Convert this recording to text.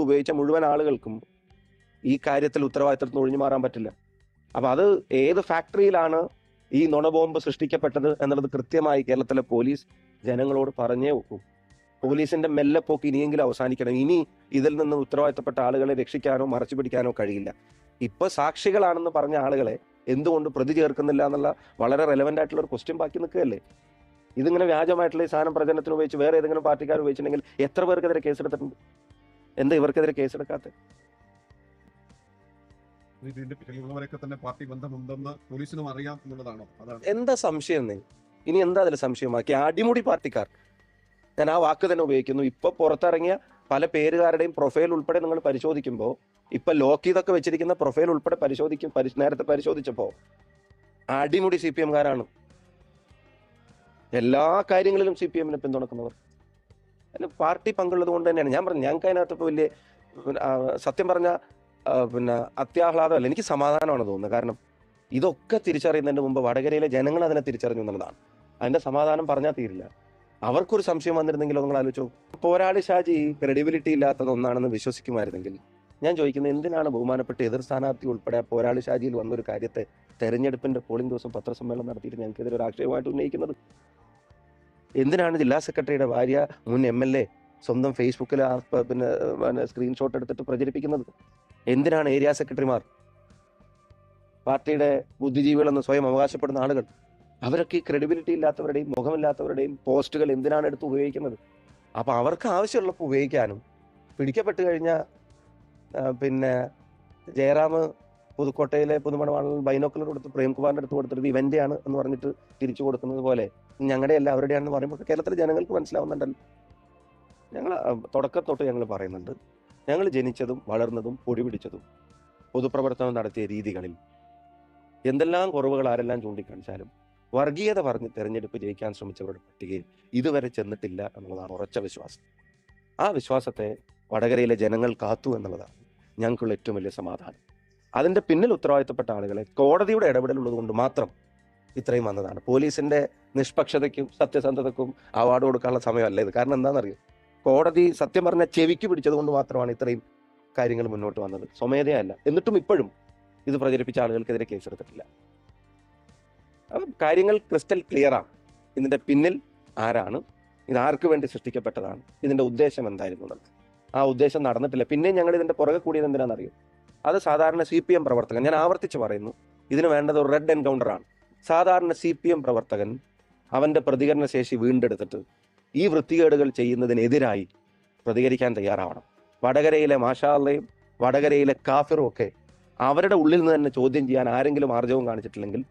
എടുത്ത് ഉപയോഗിച്ച മുഴുവൻ ആളുകൾക്കും ഈ കാര്യത്തിൽ ഉത്തരവാദിത്തത്തിൽ ഒഴിഞ്ഞു മാറാൻ പറ്റില്ല. അപ്പൊ അത് ഏത് ഫാക്ടറിയിലാണ് ഈ നുണബോംബ് സൃഷ്ടിക്കപ്പെട്ടത് എന്നുള്ളത് കൃത്യമായി കേരളത്തിലെ പോലീസ് ജനങ്ങളോട് പറഞ്ഞേ ഒക്കൂ പോലീസിന്റെ മെല്ലെ പോക്ക് ഇനിയെങ്കിലും അവസാനിക്കണം. ഇനി ഇതിൽ നിന്ന് ഉത്തരവാദിത്തപ്പെട്ട ആളുകളെ രക്ഷിക്കാനോ മറച്ചു പിടിക്കാനോ കഴിയില്ല. ഇപ്പൊ സാക്ഷികളാണെന്ന് പറഞ്ഞ ആളുകളെ എന്തുകൊണ്ട് പ്രതി ചേർക്കുന്നില്ല എന്നുള്ള വളരെ റെലവെന്റ് ആയിട്ടുള്ള ഒരു ക്വസ്റ്റ്യൻ ബാക്കി നിൽക്കുകയല്ലേ? ഇതിങ്ങനെ വ്യാജമായിട്ടുള്ള ഈ സാധനം പ്രചരണത്തിന് ഉപയോഗിച്ച് വേറെ ഏതെങ്കിലും പാർട്ടിക്കാർ ഉപയോഗിച്ചിട്ടുണ്ടെങ്കിൽ എത്ര പേർക്കെതിരെ കേസെടുത്തിട്ടുണ്ട്? എന്താ ഇവർക്കെതിരെ കേസെടുക്കാത്തത് പിന്നിലുള്ളവരൊക്കെ തന്നെ പാർട്ടി ബന്ധമുണ്ടെന്ന് പോലീസിനും അറിയാം എന്നുള്ളതാണോ? അതാണ്. എന്താ സംശയം നീ? ഇനി എന്താ അതിൽ സംശയമാക്കി? അടിമുടി പാർട്ടിക്കാർ. ഞാൻ ആ വാക്ക് തന്നെ ഉപയോഗിക്കുന്നു. ഇപ്പൊ പുറത്തിറങ്ങിയ പല പേരുകാരുടെയും പ്രൊഫൈൽ ഉൾപ്പെടെ നിങ്ങൾ പരിശോധിക്കുമ്പോൾ ഇപ്പൊ ലോക്ക് ചെയ്തൊക്കെ വെച്ചിരിക്കുന്ന പ്രൊഫൈൽ ഉൾപ്പെടെ പരിശോധിക്കും നേരത്തെ പരിശോധിച്ചപ്പോ അടിമുടി സി പി എംകാരാണ് എല്ലാ കാര്യങ്ങളിലും സി പി എമ്മിനെ പിന്തുണക്കുന്നവർ. അതിന് പാർട്ടി പങ്കുള്ളത് കൊണ്ട് തന്നെയാണ്. ഞാൻ പറഞ്ഞു ഞങ്ങൾക്ക് അതിനകത്ത് ഇപ്പോൾ വലിയ സത്യം പറഞ്ഞ പിന്നെ അത്യാഹ്ലാദമല്ല എനിക്ക് സമാധാനമാണ് തോന്നുന്നത്. കാരണം ഇതൊക്കെ തിരിച്ചറിയുന്നതിന് മുമ്പ് വടകരയിലെ ജനങ്ങൾ അതിനെ തിരിച്ചറിഞ്ഞു എന്നുള്ളതാണ്. അതിന്റെ സമാധാനം പറഞ്ഞാൽ തീരില്ല. അവർക്കൊരു സംശയം വന്നിരുന്നെങ്കിൽ നിങ്ങൾ ആലോചിച്ചു. പോരാളി ഷാജി ക്രെഡിബിലിറ്റി ഇല്ലാത്തതൊന്നാണെന്ന് വിശ്വസിക്കുമായിരുന്നെങ്കിൽ ഞാൻ ചോദിക്കുന്നത് എന്തിനാണ് ബഹുമാനപ്പെട്ട എതിർ സ്ഥാനാർത്ഥി ഉൾപ്പെടെ പോരാളി ഷാജിയിൽ വന്നൊരു കാര്യത്തെ തെരഞ്ഞെടുപ്പിന്റെ പോളിംഗ് ദിവസം പത്രസമ്മേളനം നടത്തിയിട്ട് ഞങ്ങൾക്കെതിരെ ഒരു ആക്ഷേപമായിട്ട് ഉന്നയിക്കുന്നത്? എന്തിനാണ് ജില്ലാ സെക്രട്ടറിയുടെ ഭാര്യ മുൻ എം എൽ എ സ്വന്തം ഫേസ്ബുക്കിൽ പിന്നെ സ്ക്രീൻഷോട്ട് എടുത്തിട്ട് പ്രചരിപ്പിക്കുന്നത്? എന്തിനാണ് ഏരിയ സെക്രട്ടറിമാർ പാർട്ടിയുടെ ബുദ്ധിജീവികളെന്ന് സ്വയം അവകാശപ്പെടുന്ന ആളുകൾ? അവരൊക്കെ ഈ ക്രെഡിബിലിറ്റി ഇല്ലാത്തവരുടെയും മുഖമില്ലാത്തവരുടെയും പോസ്റ്റുകൾ എന്തിനാണ് എടുത്ത് ഉപയോഗിക്കുന്നത്? അപ്പോൾ അവർക്ക് ആവശ്യമുള്ളപ്പോൾ ഉപയോഗിക്കാനും പിടിക്കപ്പെട്ട് കഴിഞ്ഞ പിന്നെ ജയറാം പുതുക്കോട്ടയിലെ പുതുമണവാളിൽ ബൈനോക്കുലർ കൊടുത്ത് പ്രേംകുമാറിന്റെ അടുത്ത് കൊടുത്തിട്ട് ഇവന്റെ ആണ് എന്ന് പറഞ്ഞിട്ട് തിരിച്ചു കൊടുക്കുന്നത് പോലെ ഞങ്ങളുടെ അല്ല അവരുടെയാണെന്ന് പറയുമ്പോൾ കേരളത്തിലെ ജനങ്ങൾക്ക് മനസ്സിലാവുന്നുണ്ടല്ലോ. ഞങ്ങൾ തുടക്കത്തോട്ട് തൊട്ട് ഞങ്ങൾ പറയുന്നുണ്ട്. ഞങ്ങൾ ജനിച്ചതും വളർന്നതും പൊടി പിടിച്ചതും പൊതുപ്രവർത്തനം നടത്തിയ രീതികളിൽ എന്തെല്ലാം കുറവുകൾ ആരെല്ലാം ചൂണ്ടിക്കാണിച്ചാലും വർഗീയത പറഞ്ഞ് തെരഞ്ഞെടുപ്പ് ജയിക്കാൻ ശ്രമിച്ചവരുടെ പട്ടികയിൽ ഇതുവരെ ചെന്നിട്ടില്ല എന്നുള്ളതാണ് ഉറച്ച വിശ്വാസം. ആ വിശ്വാസത്തെ വടകരയിലെ ജനങ്ങൾ കാത്തു എന്നുള്ളതാണ് ഞങ്ങൾക്കുള്ള ഏറ്റവും വലിയ സമാധാനം. അതിന്റെ പിന്നിൽ ഉത്തരവാദിത്തപ്പെട്ട ആളുകളെ കോടതിയുടെ ഇടപെടലുള്ളത് കൊണ്ട് മാത്രം ഇത്രയും വന്നതാണ്. പോലീസിന്റെ നിഷ്പക്ഷതയ്ക്കും സത്യസന്ധതയ്ക്കും അവാർഡ് കൊടുക്കാനുള്ള സമയമല്ല ഇത്. കാരണം എന്താണെന്നറിയോ? കോടതി സത്യം പറഞ്ഞ ചെവിക്ക് പിടിച്ചത് കൊണ്ട് മാത്രമാണ് ഇത്രയും കാര്യങ്ങൾ മുന്നോട്ട് വന്നത്. സ്വമേധയല്ല. എന്നിട്ടും ഇപ്പോഴും ഇത് പ്രചരിപ്പിച്ച ആളുകൾക്കെതിരെ കേസെടുത്തിട്ടില്ല. അപ്പം കാര്യങ്ങൾ ക്രിസ്റ്റൽ ക്ലിയറാണ് ഇതിന്റെ പിന്നിൽ ആരാണ്? ഇത് ആർക്ക് വേണ്ടി സൃഷ്ടിക്കപ്പെട്ടതാണ്? ഇതിന്റെ ഉദ്ദേശം എന്തായിരുന്നു എന്നുള്ളത്. ആ ഉദ്ദേശം നടന്നിട്ടില്ല. പിന്നെയും ഞങ്ങൾ ഇതിന്റെ പുറകെ കൂടിയത് എന്തിനാണെന്നറിയോ? അത് സാധാരണ സി പി എം പ്രവർത്തകൻ ഞാൻ ആവർത്തിച്ച് പറയുന്നു ഇതിന് വേണ്ടത് ഒരു റെഡ് എൻകൗണ്ടർ ആണ്. സാധാരണ സി പി എം പ്രവർത്തകൻ അവന്റെ പ്രതികരണ ശേഷി വീണ്ടെടുത്തിട്ട് ഈ വൃത്തികേടുകൾ ചെയ്യുന്നതിനെതിരായി പ്രതികരിക്കാൻ തയ്യാറാവണം. വടകരയിലെ മാഷാള്ളയും വടകരയിലെ കാഫിറും ഒക്കെ അവരുടെ ഉള്ളിൽ നിന്ന് തന്നെ ചോദ്യം ചെയ്യാൻ ആരെങ്കിലും ആർജവും കാണിച്ചിട്ടില്ലെങ്കിൽ